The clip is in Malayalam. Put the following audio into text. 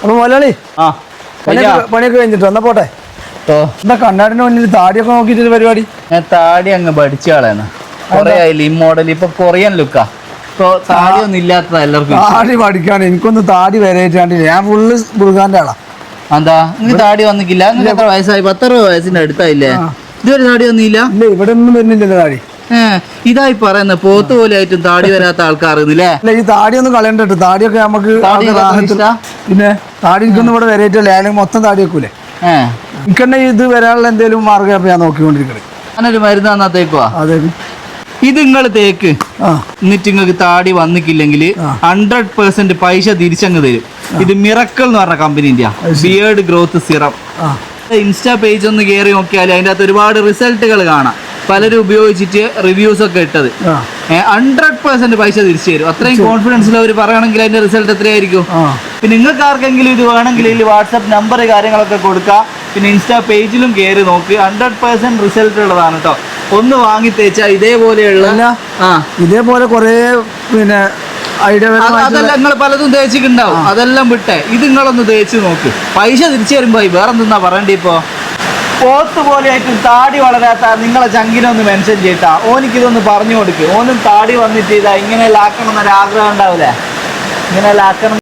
അപ്പൊ മുതലാളി ആ പണിയൊക്കെ കഴിഞ്ഞിട്ടോ എന്നാ പോട്ടെ? എന്താ കണ്ണാടിന്റെ മുന്നിൽ താടിയൊക്കെ നോക്കിട്ട് പരിപാടി? ഞാൻ താടി അങ്ങ് പഠിച്ച ആളാണ്. കൊറേ ആയില്ല ഈ മോഡൽ ഇപ്പൊ കൊറിയൻ ലുക്കാ ഇപ്പൊ താടി ഒന്നും ഇല്ലാത്തതാ എല്ലാവർക്കും താടി പഠിക്കാണ് എനിക്കൊന്ന് താടി വരേറ്റാണ്ടില്ല ഞാൻ ഫുള്ള് ബുർഖാന്റെ ആളാ. എന്താ നീ താടി വന്നിക്കില്ല. നിങ്ങൾക്ക് എത്ര വയസ്സായി? പത്തറുപത് വയസ്സിന്റെ അടുത്തായില്ലേ? ഇതുവരെ താടി വന്നില്ല ഇല്ല ഇവിടെ ഒന്നും വരുന്നില്ലല്ലോ താടി. ഇതായി പറയുന്ന പോത്ത് പോലെ ആയിട്ടും താടി വരാത്ത ആൾക്കാർ അല്ലേ ഈ താടി ഒന്നും കളയണ്ടോ താടിയൊക്കെ നമുക്ക്? പിന്നെ താടി എനിക്കൊന്നും ഇവിടെ വരയിട്ടല്ലേ അല്ലെങ്കിൽ മൊത്തം താടി വെക്കൂലേ? എനിക്കെന്നെ ഇത് വരാനുള്ള എന്തെങ്കിലും മാർഗം ഞാൻ നോക്കിക്കൊണ്ടിരിക്കണേ. അങ്ങനൊരു മരുന്ന് തന്നാ തേക്കുവാ? അതെ. ഇത് നിങ്ങൾ തേക്ക്. എന്നിട്ട് നിങ്ങൾക്ക് താടി വന്നിക്കില്ലെങ്കിൽ ഹൺഡ്രഡ് പെർസെന്റ് പൈസ തിരിച്ചങ്ങ് തരും. ഇത് മിറക്കൽ എന്ന് പറഞ്ഞ കമ്പനിന്റെ ബിയേർഡ് ഗ്രോത്ത് സിറം ആ. ഇൻസ്റ്റാ പേജ് ഒന്ന് കയറി നോക്കിയാൽ അതിന്റെ അകത്ത് ഒരുപാട് റിസൾട്ടുകൾ കാണാം. പലരും ഉപയോഗിച്ചിട്ട് റിവ്യൂസ് ഒക്കെ ഇട്ടത്. ഹൺഡ്രഡ് പെർസെന്റ് പൈസ തിരിച്ചു തരും. അത്രയും കോൺഫിഡൻസിൽ അവർ പറയുകയാണെങ്കിൽ അതിന്റെ റിസൾട്ട് എത്രയായിരിക്കും? പിന്നെ നിങ്ങൾക്ക് ആർക്കെങ്കിലും ഇത് വേണമെങ്കിൽ ഇതിൽ വാട്സപ്പ് നമ്പർ കാര്യങ്ങളൊക്കെ കൊടുക്കുക പിന്നെ ഇൻസ്റ്റാ പേജിലും കയറി നോക്ക്. ഹൺഡ്രഡ് പെർസെന്റ് റിസൾട്ട് ഉള്ളതാണ് കേട്ടോ ഒന്ന് വാങ്ങി തേച്ചാൽ ഇതേപോലെയുള്ള ഇതേപോലെ കുറേ പിന്നെ അതെല്ലാം നിങ്ങൾ പലതും തേച്ചിട്ടുണ്ടാവും. അതെല്ലാം വിട്ടെ. ഇത് നിങ്ങളൊന്ന് തേച്ച് നോക്ക്. പൈസ തിരിച്ചു തരുമ്പോ വേറെന്താ പറയണ്ടേ ഇപ്പോ? പോത്ത് പോലെയായിട്ട് താടി വളരാത്ത നിങ്ങളെ ചങ്കിനൊന്ന് മെൻഷൻ ചെയ്താ ഓനിക്കിതൊന്ന് പറഞ്ഞു കൊടുക്കും. ഓനും താടി വന്നിട്ട് ഇതാ ഇങ്ങനെ ലാക്കണം എന്നൊരു ആഗ്രഹം ഉണ്ടാവില്ലേ? ഇങ്ങനെ ആക്കണം